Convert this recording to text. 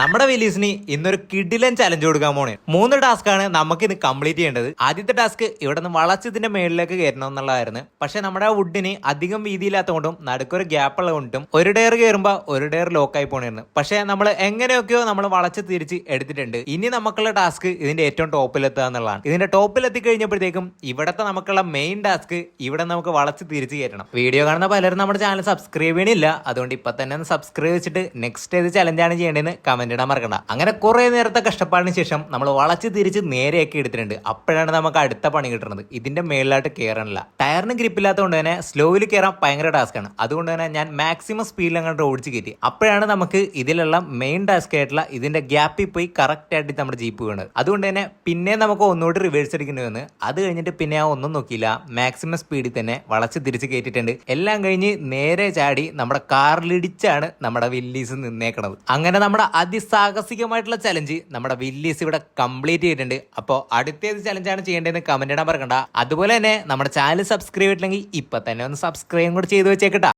നമ്മുടെ വില്ലീസിന് ഇന്നൊരു കിഡിലൻ ചലഞ്ച് കൊടുക്കാൻ പോണേ. മൂന്ന് ടാസ്ക് ആണ് നമുക്ക് ഇന്ന് കംപ്ലീറ്റ് ചെയ്യേണ്ടത്. ആദ്യത്തെ ടാസ്ക് ഇവിടെ നിന്ന് വളച്ചതിന്റെ മേളിലേക്ക് കയറണം എന്നുള്ളതായിരുന്നു. പക്ഷെ നമ്മുടെ ആ വുഡിന് അധികം വീതിയില്ലാത്തതുകൊണ്ടും നടുക്കൊരു ഗ്യാപ്പ് ഉള്ളതുകൊണ്ടും ഒരു ഡയർ കയറുമ്പോൾ ഒരു ഡെയർ ലോക്കായി പോണായിരുന്നു. പക്ഷെ നമ്മൾ എങ്ങനെയൊക്കെയോ നമ്മൾ വളച്ച് തിരിച്ച് എടുത്തിട്ടുണ്ട്. ഇനി നമുക്കുള്ള ടാസ്ക് ഇതിന്റെ ഏറ്റവും ടോപ്പിലെത്തുക എന്നുള്ളതാണ്. ഇതിന്റെ ടോപ്പിൽ എത്തിക്കഴിഞ്ഞപ്പോഴത്തേക്കും ഇവിടത്തെ നമുക്കുള്ള മെയിൻ ടാസ്ക് ഇവിടെ നമുക്ക് വളച്ച് തിരിച്ച് കയറ്റണം. വീഡിയോ കാണുന്ന പലരും നമ്മുടെ ചാനൽ സബ്സ്ക്രൈബ് ചെയ്യണില്ല. അതുകൊണ്ട് ഇപ്പൊ തന്നെ സബ്സ്ക്രൈബ് വെച്ചിട്ട് നെക്സ്റ്റ് ഏത് ചലഞ്ചാണ് ചെയ്യേണ്ടതെന്ന് കമന്റ് ഇടാൻ മറക്കണ്ട. അങ്ങനെ കുറേ നേരത്തെ കഷ്ടപ്പാടിന് ശേഷം നമ്മൾ വളച്ച് തിരിച്ച് നേരെയൊക്കെ എടുത്തിട്ടുണ്ട്. അപ്പോഴാണ് നമുക്ക് അടുത്ത പണി കിട്ടുന്നത്. ഇതിന്റെ മേളിലായിട്ട് കയറാനില്ല ടയറിന് ഗ്രിപ്പ് ഇല്ലാത്തതുകൊണ്ട് തന്നെ സ്ലോയിൽ കയറാൻ ഭയങ്കര ടാസ്ക് ആണ്. അതുകൊണ്ട് തന്നെ ഞാൻ മാക്സിമം സ്പീഡിൽ അങ്ങോട്ട് ഓടിച്ച് കയറ്റി. അപ്പോഴാണ് നമുക്ക് ഇതിലുള്ള മെയിൻ ടാസ്ക് ആയിട്ടുള്ള ഇതിന്റെ ഗ്യാപ്പിൽ പോയി കറക്റ്റ് ആയിട്ട് നമ്മുടെ ജീപ്പ് വീണത്. അതുകൊണ്ട് തന്നെ പിന്നെ നമുക്ക് ഒന്നുകൂടി റിവേഴ്സ് അടിക്കേണ്ടി വന്ന് അത് കഴിഞ്ഞിട്ട് പിന്നെ ആ ഒന്നും നോക്കിയില്ല. മാക്സിമം സ്പീഡിൽ തന്നെ വളച്ച് തിരിച്ച് കയറ്റിയിട്ടുണ്ട്. എല്ലാം കഴിഞ്ഞ് നേരെ ചാടി നമ്മുടെ കാറിലിടിച്ചാണ് നമ്മുടെ വില്ലീസ് നിന്നേക്കണത്. അങ്ങനെ നമ്മുടെ അതിസാഹസികമായിട്ടുള്ള ചലഞ്ച് നമ്മുടെ വില്ലീസ് ഇവിടെ കംപ്ലീറ്റ് ചെയ്തിട്ടുണ്ട്. അപ്പോൾ അടുത്തേത് ചലഞ്ചാണ് ചെയ്യേണ്ടതെന്ന് കമന്റ് ഇടാൻ പറയണ്ട അതുപോലെ തന്നെ നമ്മുടെ ചാനൽ സബ്സ്ക്രൈബ് ചെയ്തിട്ടില്ലെങ്കിൽ ഇപ്പൊ തന്നെ ഒന്ന് സബ്സ്ക്രൈബും കൂടെ ചെയ്ത് വെച്ചേക്കട്ടാ